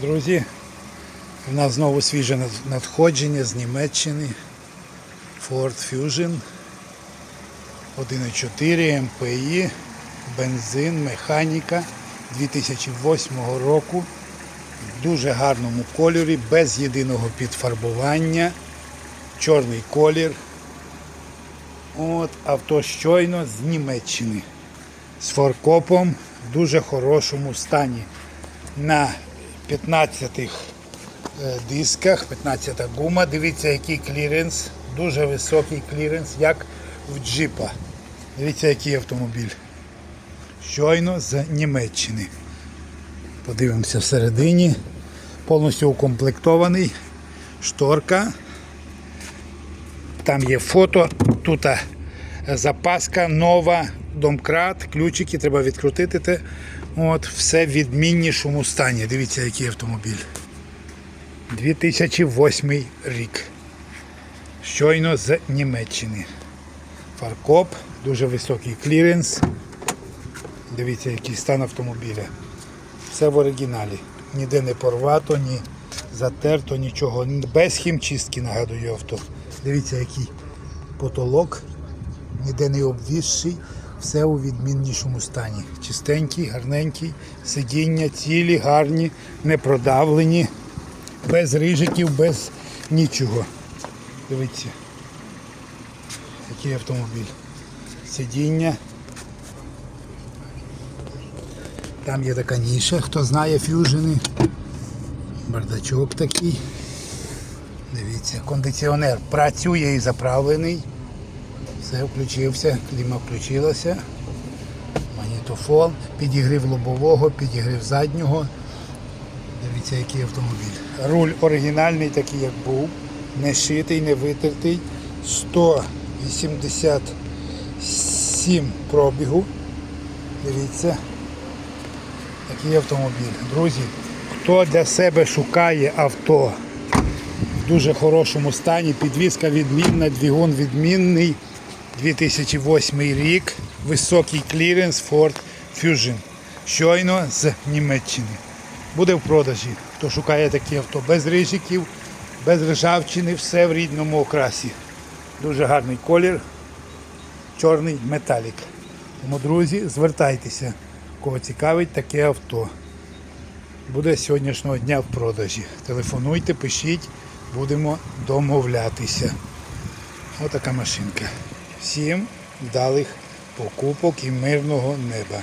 Друзі, у нас знову свіже надходження з Німеччини. Ford Fusion 1.4 MPI, бензин, механіка 2008 року. В дуже гарному кольорі, без єдиного підфарбування. Чорний колір. От, авто щойно з Німеччини. З форкопом в дуже хорошому стані. На 15 дисках, 15 гума. Дивіться, який кліренс. Дуже високий кліренс, як в джипа. Дивіться, який автомобіль. Щойно з Німеччини. Подивимося всередині. Повністю укомплектований. Шторка. Там є фото. Тут е, запаска нова, домкрат, ключики, треба відкрутити. Те. От, все в відміннішому стані. Дивіться, який автомобіль. 2008 рік. Щойно з Німеччини. Фаркоп, дуже високий кліренс. Дивіться, який стан автомобіля. Все в оригіналі. Ніде не порвато, ні затерто, нічого. Без хімчистки нагадую авто. Дивіться, який потолок, ніде не обвісший, все у відміннішому стані. Чистенький, гарненький, сидіння, цілі, гарні, не продавлені, без рижиків, без нічого. Дивіться, який автомобіль. Сидіння. Там є така ніша, хто знає фюжини. Бардачок такий. Дивіться, кондиціонер працює і заправлений. Все включився, кліма включилася. Магнітофон, підігрів лобового, підігрів заднього. Дивіться, який автомобіль. Руль оригінальний, такий як був. Не шитий, не витертий. 187 пробігу. Дивіться. Такий автомобіль. Друзі, хто для себе шукає авто в дуже хорошому стані, підвізка відмінна, двигун відмінний. 2008 рік, високий кліренс Ford Fusion. Щойно з Німеччини. Буде в продажі. Хто шукає такі авто без рижиків, без ржавчини, все в рідному окрасі. Дуже гарний колір, чорний металік. Тому, друзі, звертайтеся, кого цікавить таке авто. Буде сьогоднішнього дня в продажі. Телефонуйте, пишіть, будемо домовлятися. Отака машинка. Всім вдалих покупок і мирного неба.